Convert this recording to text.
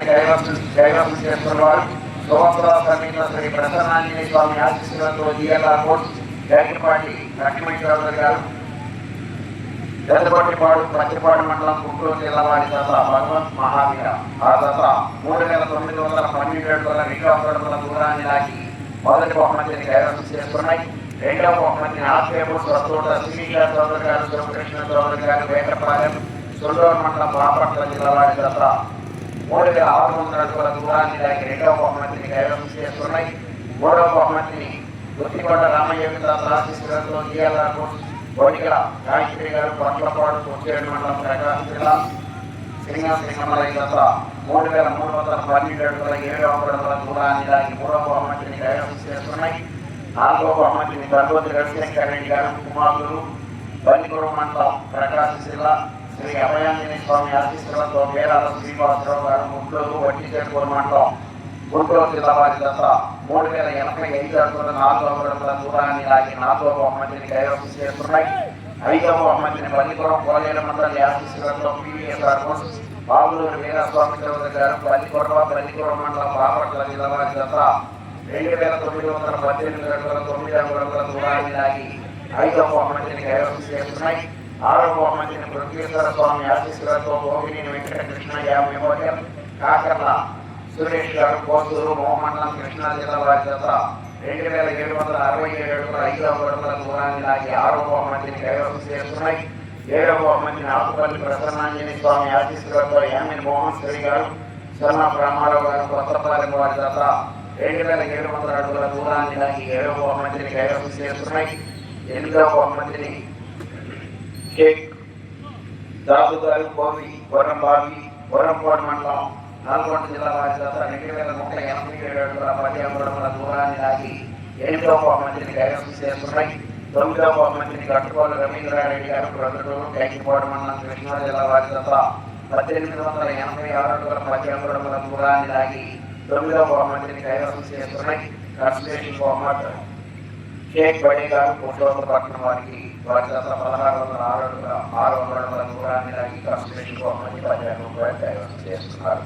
కైవసం సమీప శ్రీ ప్రసన్నాంజనేయ స్వామి ఆశీస్సులతో జిఎల్ఆర్ కోర్ట్ జాకిపాటి లక్ష్మీ చౌదరి గారు పచ్చిపాడు మండలం గుంటూరు జిల్లా వారి దశ భగవంత్ మహావీర. ఆ దశ మూడు వేల తొమ్మిది వందల పన్నెండు అడుగుల రెండు అడుగుల దూరాన్ని లాగి మొదటి బహుమతిని కైవసం చేస్తున్నాయి. రెండవ బహుమతిని ఆత్రేపు స్వతోట శ్రీగా చౌదరి గారు శివకృష్ణ చౌదరి గారు వేటపాలెం సుల్లూరు మండలం బాపట్ల జిల్లా వారి దశ మూడు వేల ఆరు వందల అడుగుల దూరాన్ని దానికి రెండవ బహుమతిని కైవసం చేస్తున్నాయి. మూడవ బహుమతిని గుత్తికొండ రామయ్య ఆశీస్సులతో జిఎల్ఆర్ బోడిగల గాయత్రి గారు పట్లపాడు కొచ్చేడు మండలం ప్రకాశం జిల్లా శ్రీనివాస సింగమలై మూడు వేల మూడు వందల పన్నెండు అడుగుల ఏడు అడుగుల దూరాన్ని దానికి మూడవ బహుమతిని కైవసం చేస్తున్నాయి. నాలుగవ బహుమతిని గర్భవతి రవిశంకర్ రెడ్డి గారు కుమారులు. బల్లిగూడ మండలం ప్రకాశం జిల్లా శ్రీ అభయాంజనేయ స్వామి ఆశీస్సులతో పేరాల శ్రీనివాసరావు గారు గుంటూరు వట్టి మండలం గుంటూరు జిల్లా వారి దశ మూడు వేల ఎనభై ఐదు అడుగుల నాలుగు అడుగుల దూరాన్ని లాగి నాలుగవ బహుమతిని కైవసం చేస్తున్నాయి. ఐదవ బహుమతిని పల్లిపురం కోలేరు మండలి ఆశీస్సులతో పివిఎస్ఆర్ బాబులూరు వీరస్వామి చౌదరి గారు పల్లికొరవ పల్లిపురం మండలం బాపట్ల జిల్లా వారి దశ రెండు వేల తొమ్మిది వందల పద్దెనిమిది అడుగుల తొమ్మిది అడుగుల దూరాన్ని లాగి ఐదవ బహుమతిని కైవసం చేస్తున్నాయి. ఆరవ బహుమతిని బృహేశ్వర స్వామి ఆశీస్సులతో భోగిని వెంకటకృష్ణ యాభై కాకర్ల సురేష్ గారు కోసూరు మోహమండలం కృష్ణా జిల్లా వారి చేత రెండు వేల ఏడు వందల అరవై ఏడు అడుగుల ఐదు అడుగుల దూరాన్ని లాగి ఆరో మందిని కైవసం చేస్తున్నాయి ఏడవ మందిని ఆకుపల్లి ప్రసన్నాంజనేయ స్వామి ఆశీస్సులతో ఎంఎన్ మోహన్ శ్రీ గారు స్వర్ణ బ్రహ్మారావు గారు కొత్తపాలెం వారి చేత రెండు వేల ఏడు వందల అడుగుల దూరాన్ని లాగి ఏడవ మందిని కైవసం చేస్తున్నాయి ఎనిమిదవ మందిని షేక్ దాసు గారు కోవి వరంబావి వరంపోడు మండలం నల్గొండ జిల్లా వారి దశ రెండు వేల ముప్పై ఎనభై ఏడు అడుగుల పది అడుగుల దూరాన్ని లాగి ఎనిమిదవ బహుమతిని కైవసం చేస్తున్నాయి. తొమ్మిదవ బహుమతిని కట్టుకోలు రవీంద్రారెడ్డి గారు ప్రజలు కైకిపోవడం మండలం కృష్ణా జిల్లా వారి దశ పద్దెనిమిది వందల ఎనభై ఆరు అడుగుల పది అడుగుల దూరాన్ని లాగి తొమ్మిదవ బహుమతిని కైవసం చేస్తున్నాయి. కన్సలేషన్ బహుమతి షేక్ బడే గారు పుట్టోపట్నం వారికి వారి పదహారు వందల ఆరు ఆరు వందల అడుగుల దూరాన్ని లాగి కన్సలేషన్ బహుమతి పదిహేను రూపాయలు చేస్తున్నారు.